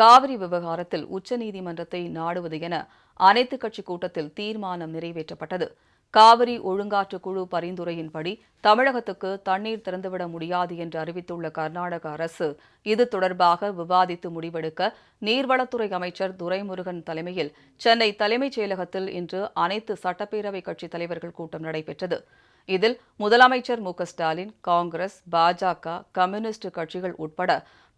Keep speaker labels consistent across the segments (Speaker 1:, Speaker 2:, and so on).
Speaker 1: காவிரி விவகாரத்தில் உச்சநீதிமன்றத்தை நாடுவது என அனைத்துக் கட்சி கூட்டத்தில் தீர்மானம் நிறைவேற்றப்பட்டது. காவிரி ஒழுங்காற்று குழு பரிந்துரையின்படி தமிழகத்துக்கு தண்ணீர் திறந்துவிட முடியாது என்று அறிவித்துள்ள கர்நாடக அரசு இது தொடர்பாக விவாதித்து முடிவெடுக்க நீர்வளத்துறை அமைச்சர் துரைமுருகன் தலைமையில் சென்னை தலைமைச் செயலகத்தில் இன்று அனைத்து சட்டப்பேரவை கட்சித் தலைவர்கள் கூட்டம் நடைபெற்றது. இதில் முதலமைச்சர் மு ஸ்டாலின் காங்கிரஸ் பாஜக கம்யூனிஸ்ட் கட்சிகள் உட்பட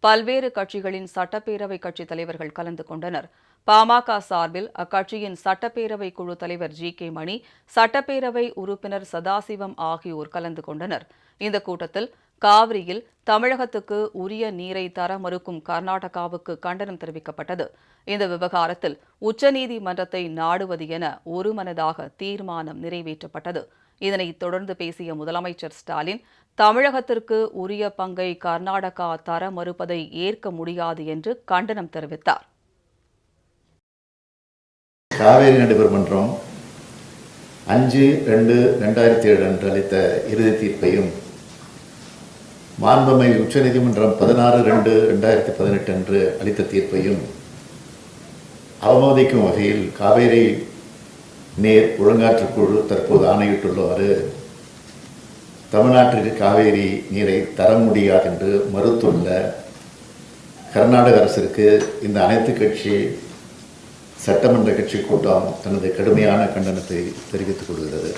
Speaker 1: பல்வேறு கட்சிகளின் சட்டப்பேரவை கட்சித் தலைவர்கள் கலந்து கொண்டனர். பாமக சார்பில் அக்கட்சியின் சட்டப்பேரவை குழு தலைவர் ஜி. கே. மணி சட்டப்பேரவை உறுப்பினர் சதாசிவம் ஆகியோர் கலந்து கொண்டனர். இந்த கூட்டத்தில் காவிரியில் தமிழகத்துக்கு உரிய நீரை தர மறுக்கும் கர்நாடகாவுக்கு கண்டனம் தெரிவிக்கப்பட்டது. இந்த விவகாரத்தில் உச்சநீதிமன்றத்தை நாடுவது என ஒருமனதாக தீர்மானம் நிறைவேற்றப்பட்டது. இதனைத் தொடர்ந்து பேசிய முதலமைச்சர் ஸ்டாலின் தமிழகத்திற்கு உரிய பங்கை கர்நாடகா தர மறுப்பதை ஏற்க முடியாது என்று கண்டனம் தெரிவித்தார்.
Speaker 2: காவேரி நடைபெறுமன்றம் அஞ்சு ரெண்டு ரெண்டாயிரத்தி ஏழு அன்று அளித்த இறுதி தீர்ப்பையும் மாண்புமை உச்சநீதிமன்றம் பதினாறு ரெண்டு ரெண்டாயிரத்தி பதினெட்டு அன்று அளித்த தீர்ப்பையும் அவமதிக்கும் வகையில் காவேரி நீர் ஒழுங்காற்றுக்குழு தற்போது ஆணையிட்டுள்ளவாறு தமிழ்நாட்டிற்கு காவேரி நீரை தர முடியாது என்று மறுத்துள்ள கர்நாடக அரசிற்கு இந்த அனைத்து கட்சி சட்டமன்ற கட்சி கூட்டம் தனது கடுமையான கண்டனத்தை தெரிவித்துக் கொள்கிறது.